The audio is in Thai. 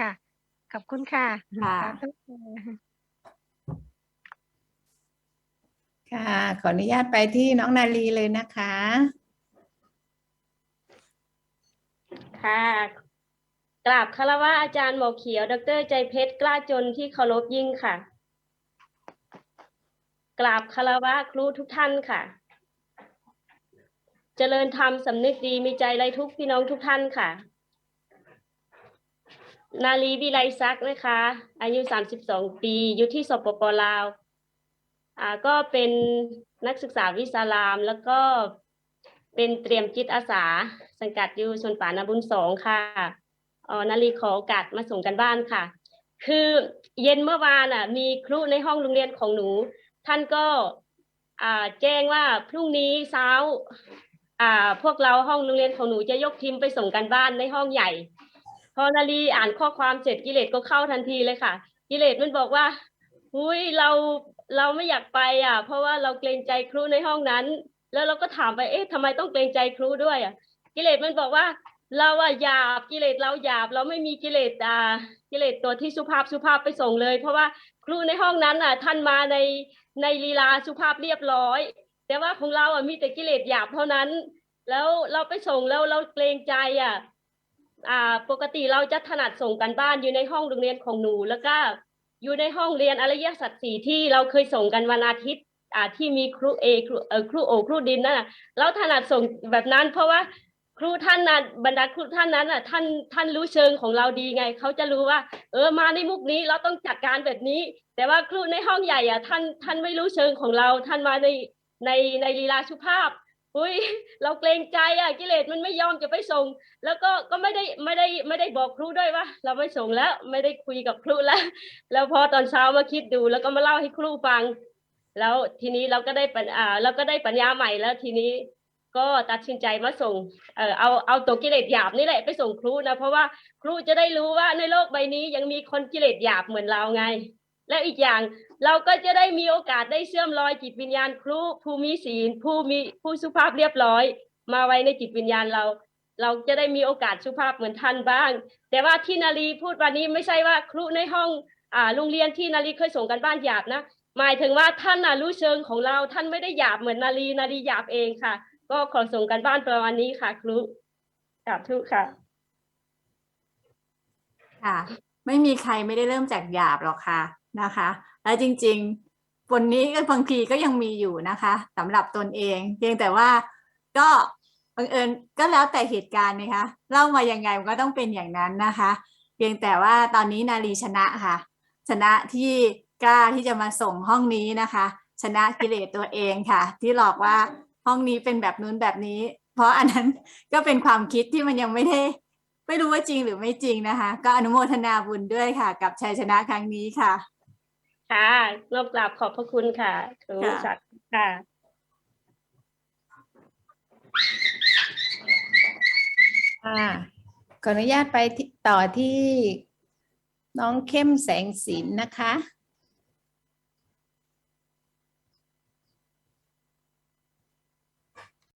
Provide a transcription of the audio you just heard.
ค่ะ ขอบคุณค่ะค่ะ สาธุค่ะ ค่ะ ขออนุญาตไปที่น้องนาลีเลยนะคะ ค่ะ กราบคารวะอาจารย์หมอเขียว ดร ใจเพชร กล้าจนที่เคารพยิ่งค่ะ กราบคารวะครูทุกท่านค่ะ เจริญธรรมสำนึกดีมีใจไรทุกพี่น้องทุกท่านค่ะ นาลีวิไลซักนะคะ อายุ 32 ปี อยู่ที่สปปลาวอ่าก็เป็นนักศึกษาวิสาราม แล้วก็เป็นเตรียมจิตอาสา สังกัดอยู่ชนป่านาบุญสองค่ะอ๋อนาลีขอโอกาสมาส่งกันบ้านค่ะ คือเย็นเมื่อวานอะ มีครูในห้องโรงเรียนของหนู ท่านก็อ่าแจ้งว่าพรุ่งนี้เช้าอ่าพวกเราห้องโรงเรียนของหนูจะยกทีมไปส่งกันบ้านในห้องใหญ่ พอนาลีอ่านข้อความเสร็จกิเลสก็เข้าทันทีเลยค่ะ กิเลสมันบอกว่าอุ้ยเราเราไม่อยากไปอะ เพราะว่าเราเกรงใจครูในห้องนั้น แล้วเราก็ถามไปเอ๊ะทำไมต้องเกรงใจครูด้วยอะ กิเลสมันบอกว่า เราอะหยาบกิเลสเราหยาบ เราไม่มีกิเลสอ่ากิเลสตัวที่สุภาพสุภาพไปส่งเลย เพราะว่าครูในห้องนั้นอะ ท่านมาในในลีลาสุภาพเรียบร้อย แต่ว่าของเราอะมีแต่กิเลสหยาบเท่านั้น แล้วเราไปส่งแล้วเราเกรงใจอะ ปกติเราจะถนัดส่งกันบ้านอยู่ในห้องโรงเรียนของหนู แล้วก็อยู่ในห้องเรียนอารยสัตว์สี่ที่เราเคยส่งกันวันอาทิตย์อ่าที่มีครูเอครูเออครูโอครูดินนั่นน่ะเราถนัดส่งแบบนั้น เพราะว่าครูท่านนั้นบรรดาครูท่านนั้นอะท่านท่านรู้เชิงของเราดีไงเขาจะรู้ว่า เออมาในมุกนี้เราต้องจัดการแบบนี้ แต่ว่าครูในห้องใหญ่อะท่านท่านไม่รู้เชิงของเรา ท่านมาในในในลีลาสุภาพ อุ้ยเราเกรงใจอะกิเลสมันไม่ยอมจะไปส่ง แล้วก็ก็ไม่ได้ไม่ได้ไม่ได้บอกครูด้วยว่า เราไม่ส่งแล้วไม่ได้คุยกับครูแล้ว แล้วพอตอนเช้ามาคิดดู แล้วก็มาเล่าให้ครูฟัง แล้วทีนี้เราก็ได้ปัญอ่าเราก็ได้ปัญญาใหม่แล้วทีนี้ก็ตัดสินใจมาส่งเออเอาเอาตัวกิเลสหยาบนี่แหละไปส่งครูนะเพราะว่าครูจะได้รู้ว่าในโลกใบนี้ยังมีคนกิเลสหยาบเหมือนเราไง และอีกอย่างเราก็จะได้มีโอกาสได้เชื่อมรอยจิตวิญญาณครูผู้มีศีลผู้มีผู้สุภาพเรียบร้อย มาไว้ในจิตวิญญาณเรา เราจะได้มีโอกาสสุภาพเหมือนท่านบ้าง แต่ว่าที่นาลีพูดวันนี้ไม่ใช่ว่าครูในห้องอ่าโรงเรียนที่นาลีเคยส่งกันบ้านหยาบนะหมายถึงว่าท่านน่ะรู้เชิงของเราท่านไม่ได้หยาบเหมือนนาลีนาลีหยาบเองค่ะ ก็ขอส่งกันบ้านประมาณนี้ค่ะ ครูสาธุค่ะค่ะ ไม่มีใครไม่ได้เริ่มจากหยาบหรอกค่ะนะคะ และจริงๆวันนี้ก็บางทีก็ยังมีอยู่นะคะสำหรับตนเอง เพียงแต่ว่าก็บังเอิญก็แล้วแต่เหตุการณ์นะคะเล่ามายังไงมันก็ต้องเป็นอย่างนั้นนะคะ เพียงแต่ว่าตอนนี้นาลีชนะค่ะ ชนะที่กล้าที่จะมาส่งห้องนี้นะคะ ชนะกิเลสตัวเองค่ะ ที่หลอกว่าห้องนี้เป็นแบบนู้นแบบนี้ เพราะอันนั้นก็เป็นความคิดที่มันยังไม่ได้ ไม่รู้ว่าจริงหรือไม่จริงนะคะ ก็อนุโมทนาบุญด้วยค่ะ กับชัยชนะครั้งนี้ค่ะ ค่ะนอบกราบขอบพระคุณค่ะครูค่ะสาธุค่ะ ค่ะขออนุญาตไปที่ต่อที่น้องเข้มแสงสินนะคะ